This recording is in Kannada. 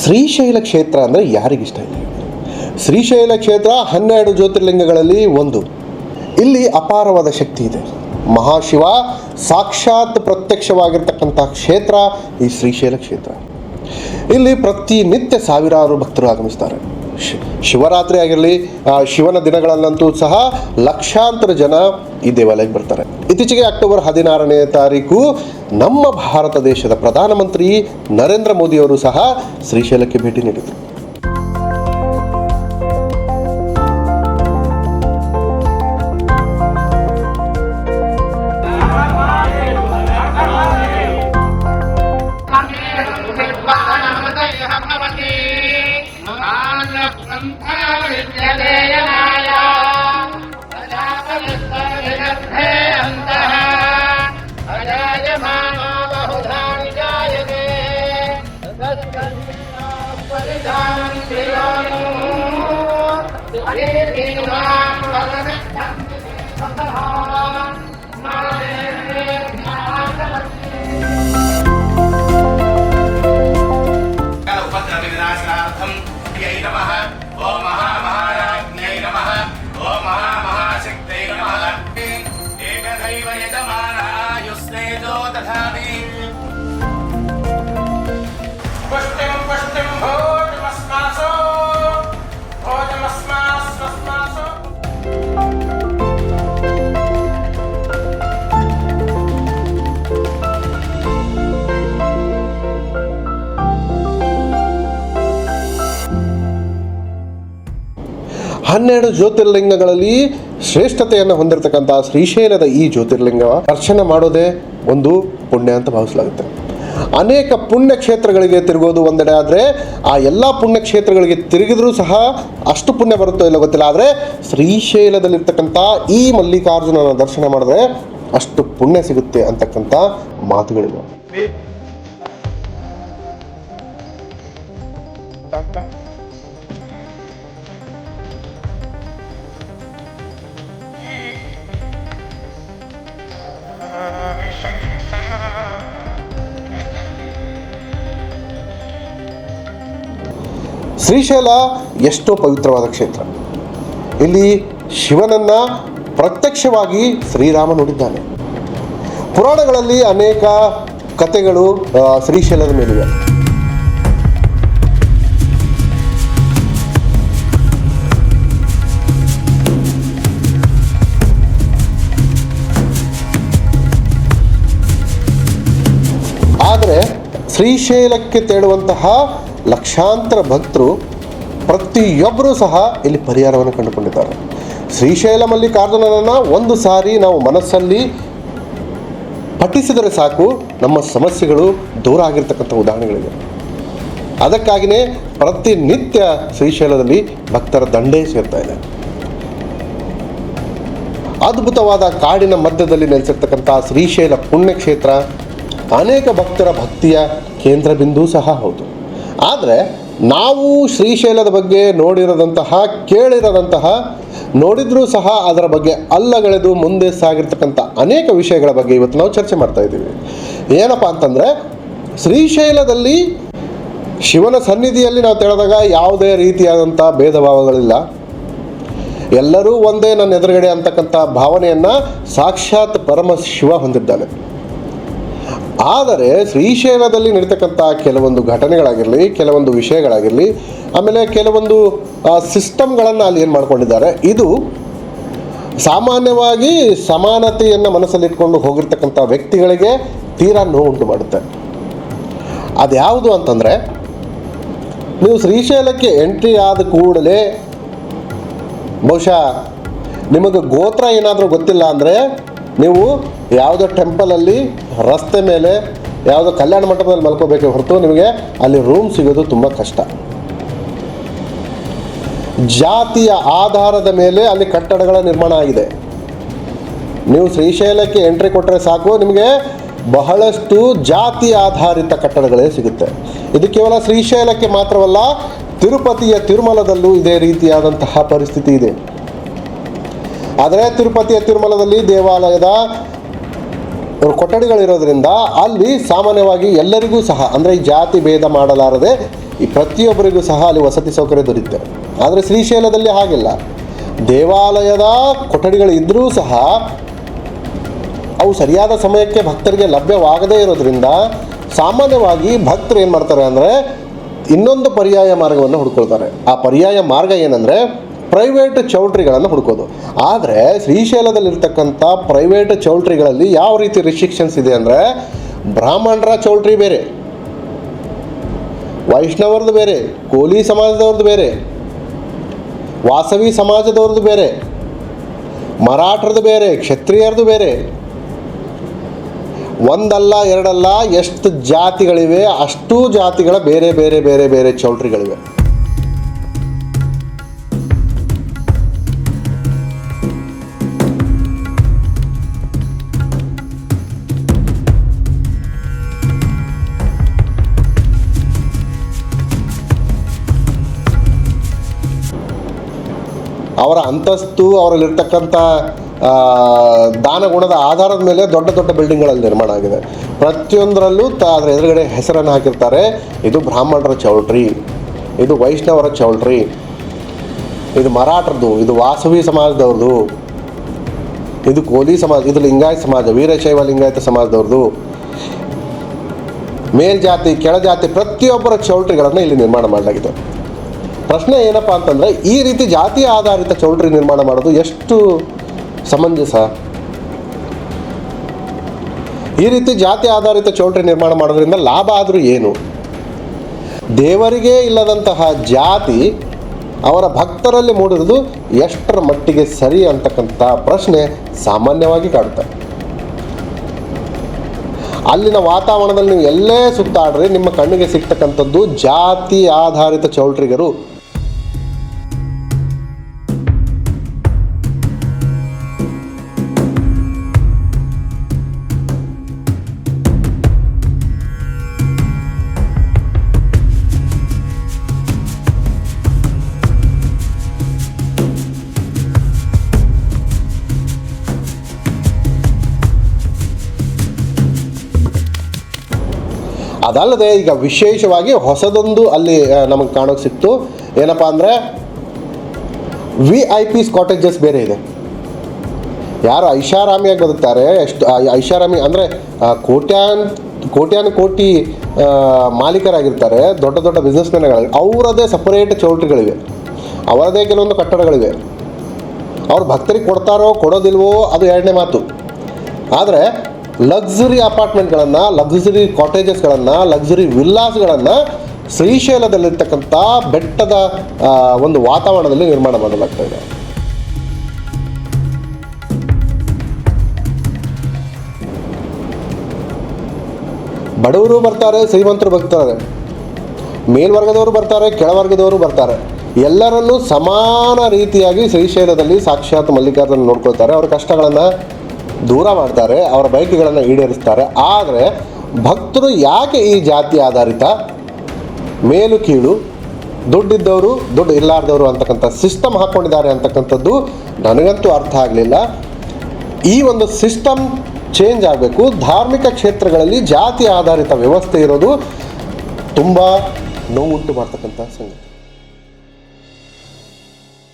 ಶ್ರೀಶೈಲ ಕ್ಷೇತ್ರ ಅಂದರೆ ಯಾರಿಗಿಷ್ಟ ಇಲ್ಲ? ಶ್ರೀಶೈಲ ಕ್ಷೇತ್ರ ಹನ್ನೆರಡು ಜ್ಯೋತಿರ್ಲಿಂಗಗಳಲ್ಲಿ ಒಂದು. ಇಲ್ಲಿ ಅಪಾರವಾದ ಶಕ್ತಿ ಇದೆ. ಮಹಾಶಿವ ಸಾಕ್ಷಾತ್ ಪ್ರತ್ಯಕ್ಷವಾಗಿರ್ತಕ್ಕಂಥ ಕ್ಷೇತ್ರ ಈ ಶ್ರೀಶೈಲ ಕ್ಷೇತ್ರ. ಇಲ್ಲಿ ಪ್ರತಿನಿತ್ಯ ಸಾವಿರಾರು ಭಕ್ತರು ಆಗಮಿಸ್ತಾರೆ. ಶಿವರಾತ್ರಿ ಆಗಿರಲಿ ಶಿವನ ದಿನಗಳಲ್ಲಂತೂ ಸಹ ಲಕ್ಷಾಂತರ ಜನ ಈ ದೇವಾಲಯಕ್ಕೆ ಬರ್ತಾರೆ. ಇತ್ತೀಚೆಗೆ ಅಕ್ಟೋಬರ್ ಹದಿನಾರನೇ ತಾರೀಕು ನಮ್ಮ ಭಾರತ ದೇಶದ ಪ್ರಧಾನಮಂತ್ರಿ ನರೇಂದ್ರ ಮೋದಿಯವರು ಸಹ ಶ್ರೀಶೈಲಕ್ಕೆ ಭೇಟಿ ನೀಡಿದರು. ಹನ್ನೆರಡು ಜ್ಯೋತಿರ್ಲಿಂಗಗಳಲ್ಲಿ ಶ್ರೇಷ್ಠತೆಯನ್ನು ಹೊಂದಿರತಕ್ಕಂಥ ಶ್ರೀಶೈಲದ ಈ ಜ್ಯೋತಿರ್ಲಿಂಗ ದರ್ಶನ ಮಾಡೋದೇ ಒಂದು ಪುಣ್ಯ ಅಂತ ಭಾವಿಸಲಾಗುತ್ತೆ. ಅನೇಕ ಪುಣ್ಯ ಕ್ಷೇತ್ರಗಳಿಗೆ ತಿರುಗೋದು ಒಂದೆಡೆ ಆದರೆ ಆ ಎಲ್ಲ ಪುಣ್ಯ ಕ್ಷೇತ್ರಗಳಿಗೆ ತಿರುಗಿದ್ರೂ ಸಹ ಅಷ್ಟು ಪುಣ್ಯ ಬರುತ್ತೋ ಇಲ್ಲ ಗೊತ್ತಿಲ್ಲ. ಆದರೆ ಶ್ರೀಶೈಲದಲ್ಲಿರ್ತಕ್ಕಂಥ ಈ ಮಲ್ಲಿಕಾರ್ಜುನನ ದರ್ಶನ ಮಾಡಿದ್ರೆ ಅಷ್ಟು ಪುಣ್ಯ ಸಿಗುತ್ತೆ ಅಂತಕ್ಕಂಥ ಮಾತುಗಳಿವೆ. ಶ್ರೀಶೈಲ ಎಷ್ಟೋ ಪವಿತ್ರವಾದ ಕ್ಷೇತ್ರ. ಇಲ್ಲಿ ಶಿವನನ್ನ ಪ್ರತ್ಯಕ್ಷವಾಗಿ ಶ್ರೀರಾಮ ನೋಡಿದ್ದಾನೆ. ಪುರಾಣಗಳಲ್ಲಿ ಅನೇಕ ಕಥೆಗಳು ಶ್ರೀಶೈಲದ ಮೇಲಿವೆ. ಆದರೆ ಶ್ರೀಶೈಲಕ್ಕೆ ತೇಳುವಂತಹ ಲಕ್ಷಾಂತರ ಭಕ್ತರು ಪ್ರತಿಯೊಬ್ಬರೂ ಸಹ ಇಲ್ಲಿ ಪರಿಹಾರವನ್ನು ಕಂಡುಕೊಂಡಿದ್ದಾರೆ. ಶ್ರೀಶೈಲ ಮಲ್ಲಿಕಾರ್ಜುನನನ್ನು ಒಂದು ಸಾರಿ ನಾವು ಮನಸ್ಸಲ್ಲಿ ಪಠಿಸಿದರೆ ಸಾಕು, ನಮ್ಮ ಸಮಸ್ಯೆಗಳು ದೂರ ಆಗಿರ್ತಕ್ಕಂಥ ಉದಾಹರಣೆಗಳಿವೆ. ಅದಕ್ಕಾಗಿಯೇ ಪ್ರತಿನಿತ್ಯ ಶ್ರೀಶೈಲದಲ್ಲಿ ಭಕ್ತರ ದಂಡೇ ಸೇರ್ತಾ ಇದೆ. ಅದ್ಭುತವಾದ ಕಾಡಿನ ಮಧ್ಯದಲ್ಲಿ ನೆಲೆಸಿರ್ತಕ್ಕಂಥ ಶ್ರೀಶೈಲ ಪುಣ್ಯಕ್ಷೇತ್ರ ಅನೇಕ ಭಕ್ತರ ಭಕ್ತಿಯ ಕೇಂದ್ರ ಬಿಂದು ಸಹ ಹೌದು. ಆದರೆ ನಾವು ಶ್ರೀಶೈಲದ ಬಗ್ಗೆ ನೋಡಿರದಂತಹ, ಕೇಳಿರದಂತಹ, ನೋಡಿದ್ರೂ ಸಹ ಅದರ ಬಗ್ಗೆ ಅಲ್ಲಗಳೆದು ಮುಂದೆ ಸಾಗಿರ್ತಕ್ಕಂಥ ಅನೇಕ ವಿಷಯಗಳ ಬಗ್ಗೆ ಇವತ್ತು ನಾವು ಚರ್ಚೆ ಮಾಡ್ತಾ ಇದ್ದೀವಿ. ಏನಪ್ಪ ಅಂತಂದರೆ, ಶ್ರೀಶೈಲದಲ್ಲಿ ಶಿವನ ಸನ್ನಿಧಿಯಲ್ಲಿ ನಾವು ತಿಳಿದಾಗ ಯಾವುದೇ ರೀತಿಯಾದಂಥ ಭೇದ ಭಾವಗಳಿಲ್ಲ ಎಲ್ಲರೂ ಒಂದೇ ನನ್ನ ಎದುರುಗಡೆ ಅಂತಕ್ಕಂಥ ಭಾವನೆಯನ್ನು ಸಾಕ್ಷಾತ್ ಪರಮ ಶಿವ ಹೊಂದಿದ್ದಾನೆ. ಆದರೆ ಶ್ರೀಶೈಲದಲ್ಲಿ ನಡೀತಕ್ಕಂಥ ಕೆಲವೊಂದು ಘಟನೆಗಳಾಗಿರಲಿ, ಕೆಲವೊಂದು ವಿಷಯಗಳಾಗಿರಲಿ, ಆಮೇಲೆ ಕೆಲವೊಂದು ಸಿಸ್ಟಮ್ಗಳನ್ನು ಅಲ್ಲಿ ಏನು ಮಾಡ್ಕೊಂಡಿದ್ದಾರೆ, ಇದು ಸಾಮಾನ್ಯವಾಗಿ ಸಮಾನತೆಯನ್ನು ಮನಸ್ಸಲ್ಲಿಟ್ಕೊಂಡು ಹೋಗಿರ್ತಕ್ಕಂಥ ವ್ಯಕ್ತಿಗಳಿಗೆ ತೀರಾ ನೋವು ಉಂಟು ಮಾಡುತ್ತೆ. ಅದ್ಯಾವುದು ಅಂತಂದರೆ, ನೀವು ಶ್ರೀಶೈಲಕ್ಕೆ ಎಂಟ್ರಿ ಆದ ಕೂಡಲೇ, ಬಹುಶಃ ನಿಮಗೆ ಗೋತ್ರ ಏನಾದರೂ ಗೊತ್ತಿಲ್ಲ ಅಂದರೆ ನೀವು ಯಾವುದೋ ಟೆಂಪಲಲ್ಲಿ ರಸ್ತೆ ಮೇಲೆ ಯಾವುದೋ ಕಲ್ಯಾಣ ಮಂಟಪದಲ್ಲಿ ಮಲ್ಕೋಬೇಕು ಹೊರತು ನಿಮಗೆ ಅಲ್ಲಿ ರೂಮ್ ಸಿಗೋದು ತುಂಬ ಕಷ್ಟ. ಜಾತಿಯ ಆಧಾರದ ಮೇಲೆ ಅಲ್ಲಿ ಕಟ್ಟಡಗಳ ನಿರ್ಮಾಣ ಆಗಿದೆ. ನೀವು ಶ್ರೀಶೈಲಕ್ಕೆ ಎಂಟ್ರಿ ಕೊಟ್ಟರೆ ಸಾಕು, ನಿಮಗೆ ಬಹಳಷ್ಟು ಜಾತಿ ಆಧಾರಿತ ಕಟ್ಟಡಗಳೇ ಸಿಗುತ್ತೆ. ಇದು ಕೇವಲ ಶ್ರೀಶೈಲಕ್ಕೆ ಮಾತ್ರವಲ್ಲ, ತಿರುಪತಿಯ ತಿರುಮಲದಲ್ಲೂ ಇದೇ ರೀತಿಯಾದಂತಹ ಪರಿಸ್ಥಿತಿ ಇದೆ. ಆದರೆ ತಿರುಪತಿಯ ತಿರುಮಲದಲ್ಲಿ ದೇವಾಲಯದ ಕೊಠಡಿಗಳಿರೋದ್ರಿಂದ ಅಲ್ಲಿ ಸಾಮಾನ್ಯವಾಗಿ ಎಲ್ಲರಿಗೂ ಸಹ, ಅಂದರೆ ಜಾತಿ ಭೇದ ಮಾಡಲಾರದೆ ಈ ಪ್ರತಿಯೊಬ್ಬರಿಗೂ ಸಹ ಅಲ್ಲಿ ವಸತಿ ಸೌಕರ್ಯ ದೊರೆಯುತ್ತೆ ಆದರೆ ಶ್ರೀಶೈಲದಲ್ಲಿ ಹಾಗಿಲ್ಲ. ದೇವಾಲಯದ ಕೊಠಡಿಗಳಿದ್ದರೂ ಸಹ ಅವು ಸರಿಯಾದ ಸಮಯಕ್ಕೆ ಭಕ್ತರಿಗೆ ಲಭ್ಯವಾಗದೇ ಇರೋದ್ರಿಂದ ಸಾಮಾನ್ಯವಾಗಿ ಭಕ್ತರು ಏನು ಮಾಡ್ತಾರೆ ಅಂದರೆ ಇನ್ನೊಂದು ಪರ್ಯಾಯ ಮಾರ್ಗವನ್ನು ಹುಡ್ಕೊಳ್ತಾರೆ. ಆ ಪರ್ಯಾಯ ಮಾರ್ಗ ಏನಂದರೆ ಪ್ರೈವೇಟ್ ಚೌಲ್ಟ್ರಿಗಳನ್ನು ಹುಡುಕೋದು. ಆದರೆ ಶ್ರೀಶೈಲದಲ್ಲಿರ್ತಕ್ಕಂಥ ಪ್ರೈವೇಟ್ ಚೌಲ್ಟ್ರಿಗಳಲ್ಲಿ ಯಾವ ರೀತಿ ರಿಸ್ಟ್ರಿಕ್ಷನ್ಸ್ ಇದೆ ಅಂದರೆ ಬ್ರಾಹ್ಮಣರ ಚೌಲ್ಟ್ರಿ ಬೇರೆ, ವೈಷ್ಣವರದ್ದು ಬೇರೆ, ಕೋಲಿ ಸಮಾಜದವ್ರದ್ದು ಬೇರೆ, ವಾಸವಿ ಸಮಾಜದವ್ರದ್ದು ಬೇರೆ, ಮರಾಠರದ್ದು ಬೇರೆ ಕ್ಷತ್ರಿಯರದು ಬೇರೆ, ಒಂದಲ್ಲ ಎರಡಲ್ಲ ಎಷ್ಟು ಜಾತಿಗಳಿವೆ ಅಷ್ಟೂ ಜಾತಿಗಳ ಬೇರೆ ಬೇರೆ ಬೇರೆ ಬೇರೆ ಚೌಲ್ಟ್ರಿಗಳಿವೆ. ಅವರ ಅಂತಸ್ತು, ಅವರಲ್ಲಿರ್ತಕ್ಕಂಥ ದಾನಗುಣದ ಆಧಾರದ ಮೇಲೆ ದೊಡ್ಡ ದೊಡ್ಡ ಬಿಲ್ಡಿಂಗ್ಗಳಲ್ಲಿ ನಿರ್ಮಾಣ ಆಗಿದೆ. ಪ್ರತಿಯೊಂದರಲ್ಲೂ ತ ಅದರ ಎದುರುಗಡೆ ಹೆಸರನ್ನು ಹಾಕಿರ್ತಾರೆ. ಇದು ಬ್ರಾಹ್ಮಣರ ಚೌಲ್ಟ್ರಿ. ಇದು ವೈಷ್ಣವರ ಚೌಲ್ಟ್ರಿ. ಇದು ಮರಾಠರದು ಇದು ವಾಸವಿ ಸಮಾಜದವ್ರದ್ದು. ಇದು ಕೋಲಿ ಸಮಾಜ, ಇದು ಲಿಂಗಾಯತ ಸಮಾಜ, ವೀರಶೈವ ಲಿಂಗಾಯತ ಸಮಾಜದವ್ರದ್ದು. ಮೇಲ್ಜಾತಿ, ಕೆಳಜಾತಿ ಪ್ರತಿಯೊಬ್ಬರ ಚೌಲ್ಟ್ರಿಗಳನ್ನು ಇಲ್ಲಿ ನಿರ್ಮಾಣ ಮಾಡಲಾಗಿದೆ. ಪ್ರಶ್ನೆ ಏನಪ್ಪ ಅಂತಂದರೆ, ಈ ರೀತಿ ಜಾತಿ ಆಧಾರಿತ ಚೌಲ್ಟ್ರಿ ನಿರ್ಮಾಣ ಮಾಡೋದು ಎಷ್ಟು ಸಮಂಜಸ? ಈ ರೀತಿ ಜಾತಿ ಆಧಾರಿತ ಚೌಲ್ಟ್ರಿ ನಿರ್ಮಾಣ ಮಾಡೋದ್ರಿಂದ ಲಾಭ ಆದರೂ ಏನು? ದೇವರಿಗೆ ಇಲ್ಲದಂತಹ ಜಾತಿ ಅವರ ಭಕ್ತರಲ್ಲಿ ಮೂಡಿರೋದು ಎಷ್ಟರ ಮಟ್ಟಿಗೆ ಸರಿ ಅಂತಕ್ಕಂಥ ಪ್ರಶ್ನೆ ಸಾಮಾನ್ಯವಾಗಿ ಕಾಡುತ್ತೆ. ಅಲ್ಲಿನ ವಾತಾವರಣದಲ್ಲಿ ನೀವು ಎಲ್ಲೇ ಸುತ್ತಾಡ್ರಿ, ನಿಮ್ಮ ಕಣ್ಣಿಗೆ ಸಿಗ್ತಕ್ಕಂಥದ್ದು ಜಾತಿ ಆಧಾರಿತ ಚೌಲ್ಟ್ರಿಗರು ಅದಲ್ಲದೆ ಈಗ ವಿಶೇಷವಾಗಿ ಹೊಸದೊಂದು ಅಲ್ಲಿ ನಮಗೆ ಕಾಣೋಕೆ ಸಿಕ್ತು. ಏನಪ್ಪ ಅಂದರೆ ವಿ ಐ ಪಿ ಕಾಟೇಜಸ್ ಬೇರೆ ಇದೆ. ಯಾರು ಐಷಾರಾಮಿಯಾಗಿ ಬದುಕ್ತಾರೆ, ಎಷ್ಟು ಐಷಾರಾಮಿ ಅಂದರೆ ಕೋಟ್ಯಾನ್ ಕೋಟ್ಯಾನ್ ಕೋಟಿ ಮಾಲೀಕರಾಗಿರ್ತಾರೆ, ದೊಡ್ಡ ದೊಡ್ಡ ಬಿಸ್ನೆಸ್ ಮ್ಯಾನ್ಗಳಾಗಿ ಅವರದೇ ಸಪರೇಟ್ ಚೌಲ್ಟ್ರಿಗಳಿವೆ. ಅವರದೇ ಕೆಲವೊಂದು ಕಟ್ಟಡಗಳಿವೆ. ಅವ್ರು ಭಕ್ತರಿಗೆ ಕೊಡ್ತಾರೋ, ಕೊಡೋದಿಲ್ವೋ, ಅದು ಎರಡನೇ ಮಾತು. ಆದರೆ ಲಕ್ಸುರಿ ಅಪಾರ್ಟ್ಮೆಂಟ್ಗಳನ್ನು ಲಕ್ಸುರಿ ಕಾಟೇಜಸ್ಗಳನ್ನು ಲಕ್ಸುರಿ ವಿಲ್ಲಾಸ್ಗಳನ್ನು ಶ್ರೀಶೈಲದಲ್ಲಿರ್ತಕ್ಕಂಥ ಬೆಟ್ಟದ ಒಂದು ವಾತಾವರಣದಲ್ಲಿ ನಿರ್ಮಾಣ ಮಾಡಲಾಗ್ತಾ ಇದೆ. ಬಡವರು ಬರ್ತಾರೆ, ಶ್ರೀಮಂತರು ಬರ್ತಾರೆ. ಮೇಲ್ವರ್ಗದವರು ಬರ್ತಾರೆ, ಕೆಳವರ್ಗದವರು ಬರ್ತಾರೆ. ಎಲ್ಲರನ್ನೂ ಸಮಾನ ರೀತಿಯಾಗಿ ಶ್ರೀಶೈಲದಲ್ಲಿ ಸಾಕ್ಷಾತ್ ಮಲ್ಲಿಕಾರ್ಜುನ ನೋಡ್ಕೊಳ್ತಾರೆ. ಅವರ ಕಷ್ಟಗಳನ್ನು ದೂರ ಮಾಡ್ತಾರೆ, ಅವರ ಬಯಕೆಗಳನ್ನು ಈಡೇರಿಸ್ತಾರೆ. ಆದರೆ ಭಕ್ತರು ಯಾಕೆ ಈ ಜಾತಿ ಆಧಾರಿತ? ಮೇಲು ಕೀಳು, ದುಡ್ಡಿದ್ದವರು ದುಡ್ಡು ಇಲ್ಲಾರ್ದವರು ಅಂತಕ್ಕಂಥ ಸಿಸ್ಟಮ್ ಹಾಕ್ಕೊಂಡಿದ್ದಾರೆ ಅಂತಕ್ಕಂಥದ್ದು ನನಗಂತೂ ಅರ್ಥ ಆಗಲಿಲ್ಲ. ಈ ಒಂದು ಸಿಸ್ಟಮ್ ಚೇಂಜ್ ಆಗಬೇಕು. ಧಾರ್ಮಿಕ ಕ್ಷೇತ್ರಗಳಲ್ಲಿ ಜಾತಿ ಆಧಾರಿತ ವ್ಯವಸ್ಥೆ ಇರೋದು ತುಂಬ ನೋವುಂಟು ಮಾಡ್ತಕ್ಕಂಥ ಸಂಗತಿ.